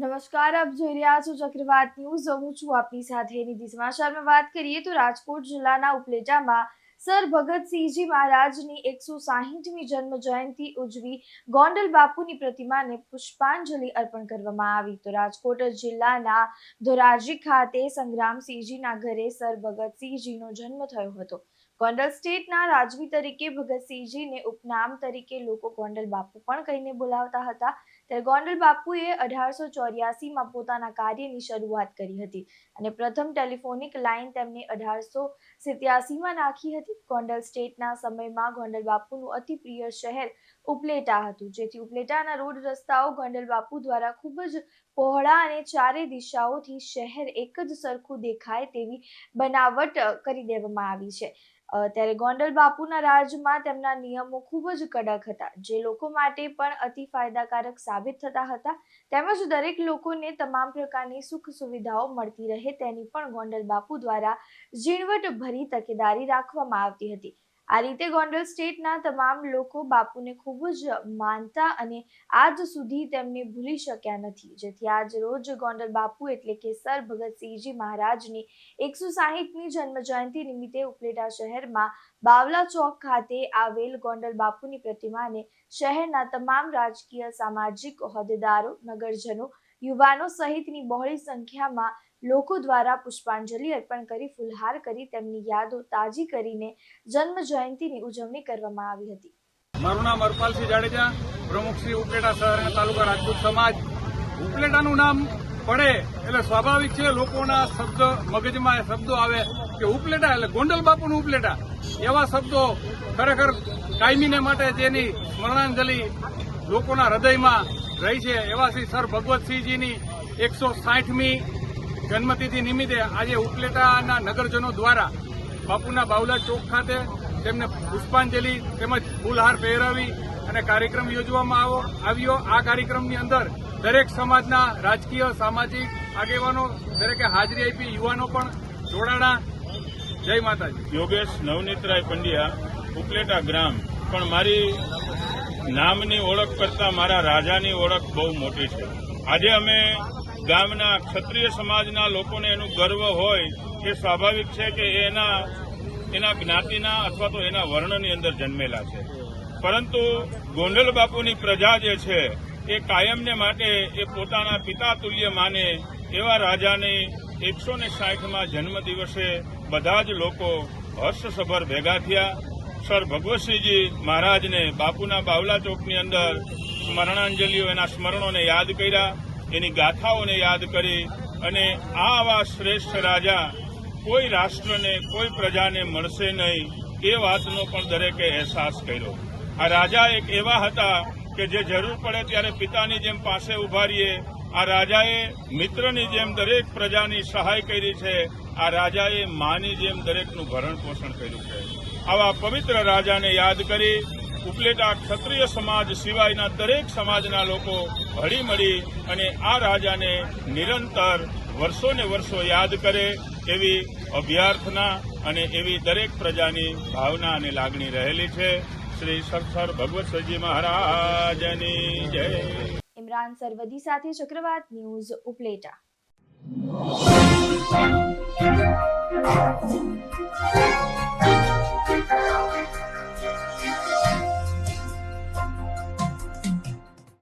નમસ્કાર, આપ જોઈ રહ્યા છો ચક્રવાત ન્યૂઝ. હું છું આપની સાથે નિધિ સમાચારમાં વાત કરીએ તો રાજકોટ જિલ્લાના ઉપલેટામાં સર ભગતસિંહજી મહારાજની એકસો સાહીઠમી જન્મ જયંતિ ઉજવી ગોંડલ બાપુની પ્રતિમાને પુષ્પાંજલિ અર્પણ કરવામાં આવી. તો રાજકોટ જિલ્લાના ધોરાજી ખાતે સંગ્રામસિંહજીના ઘરે સર ભગતસિંહજીનો જન્મ થયો હતો. ગોંડલ સ્ટેટના રાજવી તરીકે ભગતસિંહજીને ઉપનામ તરીકે લોકો ગોંડલ બાપુ પણ કહીને બોલાવતા હતા. ગોંડલ બાપુએ અઢારસો ચોર્યાસીમાં પોતાના કાર્યની શરૂઆત કરી હતી અને પ્રથમ ટેલિફોનિક લાઇન તેમણે અઢારસો સિત્યાસીમાં નાખી હતી. ગોંડલ સ્ટેટના સમયમાં ગોંડલ બાપુનું અતિ પ્રિય શહેર ઉપલેટા હતું, જેથી ઉપલેટાના રોડ રસ્તાઓ ગોંડલ બાપુ દ્વારા ખૂબ જ પહોળા અને ચારે દિશાઓથી શહેર એક જ સરખું દેખાય તેવી બનાવટ કરી દેવામાં આવી છે. ત્યારે ગોંડલ બાપુના રાજમાં તેમના નિયમો ખૂબ જ કડક હતા. જે લોકો માટે પણ અતિ ફાયદાકારક સાબિત થતા હતા. તેમજ દરેક લોકોને તમામ પ્રકારની સુખ સુવિધાઓ મળતી રહે તેની પણ ગોંડલ બાપુ દ્વારા ઝીણવટ ભરી તકેદારી રાખવામાં આવતી હતી. આ રીતે ગોંડલ સ્ટેટના તમામ લોકો બાપુને ખૂબ જ માનતા અને આજ સુધી તેમને ભૂલી શક્યા નથી. જેથી આજ રોજ ગોંડલ બાપુ એટલે કે સર ભગતસિંહજી મહારાજની એકસો સાહીઠમી જન્મ જયંતિ નિમિત્તે ઉપલેટા શહેરમાં બાવલા ચોક ખાતે આવેલ ગોંડલ બાપુની પ્રતિમાને શહેરના તમામ રાજકીય, સામાજિક હોદ્દેદારો, નગરજનો યુવાનો સહિતની બહોળી સંખ્યામાં લોકો દ્વારા પુષ્પાંજલિ અર્પણ કરી, ફુલહાર કરી, તેમની યાદો તાજી કરીને જન્મ જયંતિની ઉજવણી કરવામાં આવી હતી. મારું નામ અરપાલસિંહ જાડેજા, પ્રમુખ શ્રી ઉપલેટા શહેર અને તાલુકા રાજપૂત સમાજ. ઉપલેટાનું નામ પડે એટલે સ્વાભાવિક છે, લોકોના શબ્દ મગજમાં શબ્દો આવે કે ઉપલેટા એટલે ગોંડલ બાપુનું ઉપલેટા. એવા શબ્દો ખરેખર કાયમીને માટે જેની સ્મરણાંજલિ લોકોના હૃદયમાં રહી છે. એવા શ્રી સર ભગવતસિંહજીની એકસો સાઠમી જન્મતિથિ નિમિત્તે આજે ઉપલેટાના નગરજનો દ્વારા બાપુના બાવલા ચોક ખાતે તેમને પુષ્પાંજલિ તેમજ ફૂલહાર પહેરાવી અને કાર્યક્રમ યોજવામાં આવો, આવ્યો. આ કાર્યક્રમની અંદર દરેક સમાજના રાજકીય, સામાજિક આગેવાનો, દરેકે હાજરી આપી યુવાનો પણ જોડાણા. જય માતાજી. યોગેશ નવનીતરાય પંડ્યા, ઉપલેટા ગ્રામ. પણ મારી નામની ઓળખ કરતા મારા રાજાની ઓળખ બહુ મોટી છે. આજે અમે ગામના ક્ષત્રિય સમાજના લોકોને એનું ગર્વ હોય એ સ્વાભાવિક છે કે એના એના જ્ઞાતિના અથવા તો એના વર્ણની અંદર જન્મેલા છે. પરંતુ ગોંડલ બાપુની પ્રજા જે છે એ કાયમને માટે એ પોતાના પિતા તુલ્ય માને એવા રાજાની એકસો ને સાઠમાં જન્મદિવસે બધા જ લોકો હર્ષસભર ભેગા થયા. સર, ભગવતસિંહજી મહારાજને બાપુના બાવલા ચોકની અંદર સ્મરણાંજલિઓ, એના સ્મરણોને યાદ કર્યા, એની ગાથાઓને યાદ કરી અને આ આવા શ્રેષ્ઠ રાજા કોઈ રાષ્ટ્રને, કોઈ પ્રજાને મળશે નહીં એ વાતનો પણ દરેકે અહેસાસ કર્યો. આ રાજા એક એવા હતા કે જે જરૂર પડે ત્યારે પિતાની જેમ પાસે ઊભા રહીએ આ રાજાએ મિત્રની જેમ દરેક પ્રજાની સહાય કરી છે. આ રાજાએ માની જેમ દરેકનું ભરણ પોષણ કર્યું છે. આવા પવિત્ર રાજાને યાદ કરી ઉપલેટા ક્ષત્રિય સમાજ સિવાયના દરેક સમાજના લોકો હળીમળી અને આ રાજાને નિરંતર વર્ષોને વર્ષો યાદ કરે એવી અભ્યાર્થના અને એવી દરેક પ્રજાની ભાવના અને લાગણી રહેલી છે શ્રી સરસર ભગવતસિંહજી મહારાજની જય ઇમરાન સરવદી સાથે ચક્રવાત ન્યૂઝ ઉપલેટા Thank you.